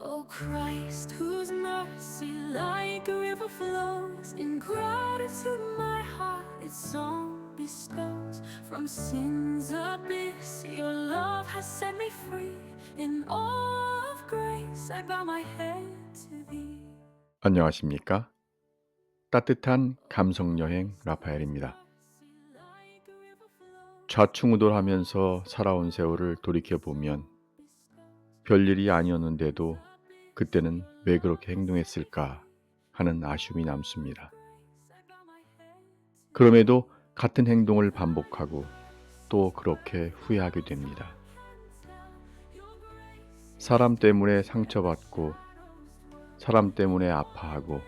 O Christ, whose mercy like a river flows in gratitude, my heart its song bestows. From sin's abyss, your love has set me free. In awe of grace, I bow my head to thee. 안녕하십니까? 따뜻한 감성 여행 라파엘입니다. 좌충우돌하면서 살아온 세월을 돌이켜 보면 별일이 아니었는데도 그때는 왜 그렇게 행동했을까 하는 아쉬움이 남습니다. 그럼에도 같은 행동을 반복하고 또 그렇게 후회하게 됩니다. 사람 때문에 상처받고 사람 때문에 아파하고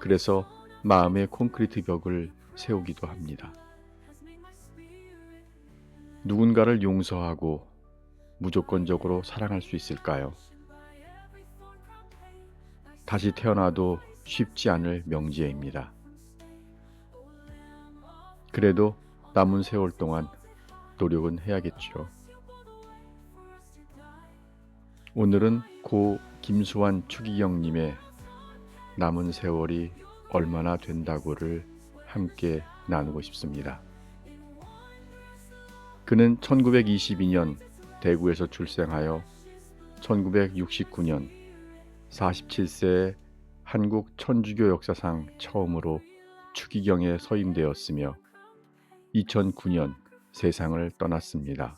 그래서 마음의 콘크리트 벽을 세우기도 합니다. 누군가를 용서하고 무조건적으로 사랑할 수 있을까요? 다시 태어나도 쉽지 않을 명제입니다. 그래도 남은 세월 동안 노력은 해야겠죠. 오늘은 고 김수환 추기경님의 남은 세월이 얼마나 된다고를 함께 나누고 싶습니다. 그는 1922년 대구에서 출생하여 1969년 47세에 한국 천주교 역사상 처음으로 추기경에 서임되었으며 2009년 세상을 떠났습니다.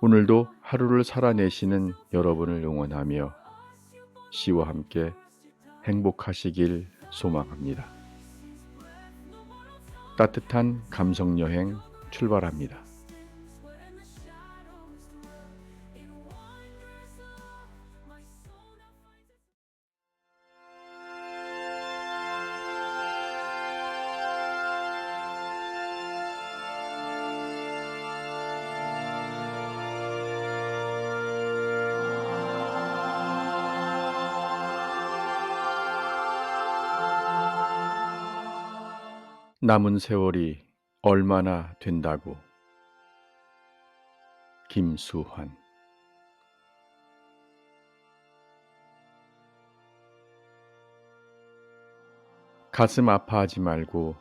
오늘도 하루를 살아내시는 여러분을 응원하며 시와 함께 행복하시길 소망합니다. 따뜻한 감성 여행 출발합니다. 남은 세월이 얼마나 된다고 김수환 가슴 아파하지 말고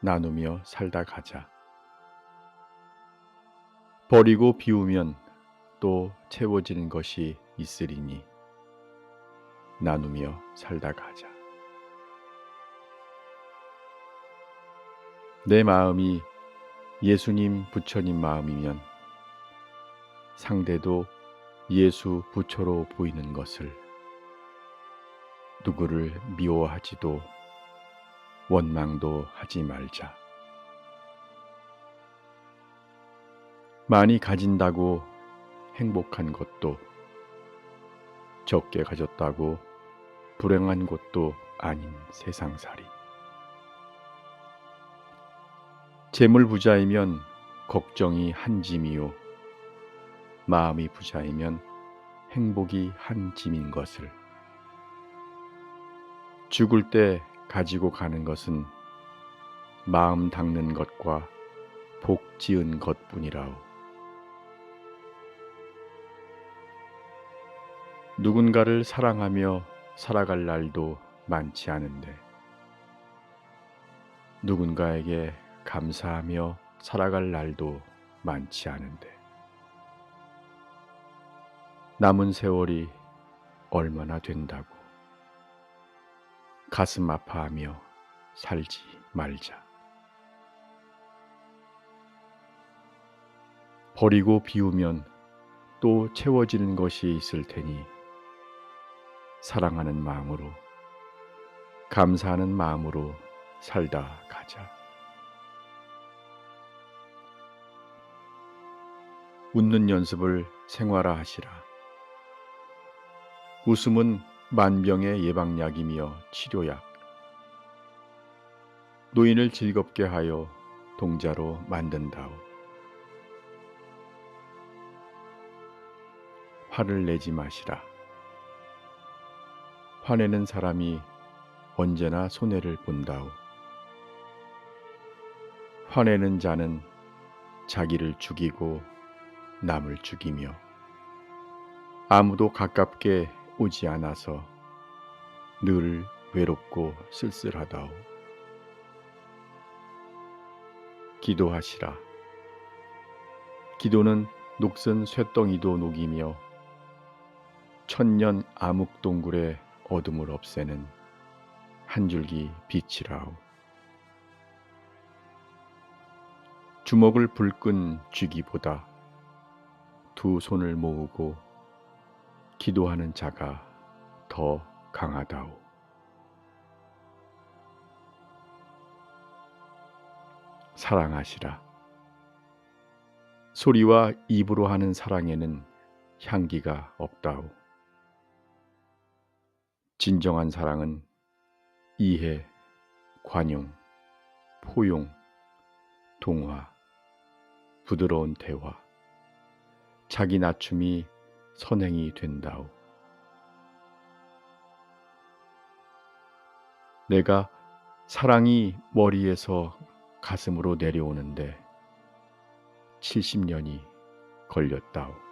나누며 살다 가자. 버리고 비우면 또 채워지는 것이 있으리니 나누며 살다 가자. 내 마음이 예수님 부처님 마음이면 상대도 예수 부처로 보이는 것을 누구를 미워하지도 원망도 하지 말자. 많이 가진다고 행복한 것도 적게 가졌다고 불행한 것도 아닌 세상살이. 재물 부자이면 걱정이 한 짐이요. 마음이 부자이면 행복이 한 짐인 것을. 죽을 때 가지고 가는 것은 마음 닦는 것과 복 지은 것 뿐이라오. 누군가를 사랑하며 살아갈 날도 많지 않은데, 누군가에게 감사하며 살아갈 날도 많지 않은데 남은 세월이 얼마나 된다고 가슴 아파하며 살지 말자. 버리고 비우면 또 채워지는 것이 있을 테니 사랑하는 마음으로 감사하는 마음으로 살다 가자. 웃는 연습을 생활화하시라. 웃음은 만병의 예방약이며 치료약. 노인을 즐겁게 하여 동자로 만든다오. 화를 내지 마시라. 화내는 사람이 언제나 손해를 본다오. 화내는 자는 자기를 죽이고 남을 죽이며 아무도 가깝게 오지 않아서 늘 외롭고 쓸쓸하다오. 기도하시라. 기도는 녹슨 쇠덩이도 녹이며 천년 암흑동굴의 어둠을 없애는 한 줄기 빛이라오. 주먹을 불끈 쥐기보다 두 손을 모으고 기도하는 자가 더 강하다오. 사랑하시라. 소리와 입으로 하는 사랑에는 향기가 없다오. 진정한 사랑은 이해, 관용, 포용, 동화, 부드러운 대화, 자기 낮춤이 선행이 된다오. 내가 사랑이 머리에서 가슴으로 내려오는데 70년이 걸렸다오.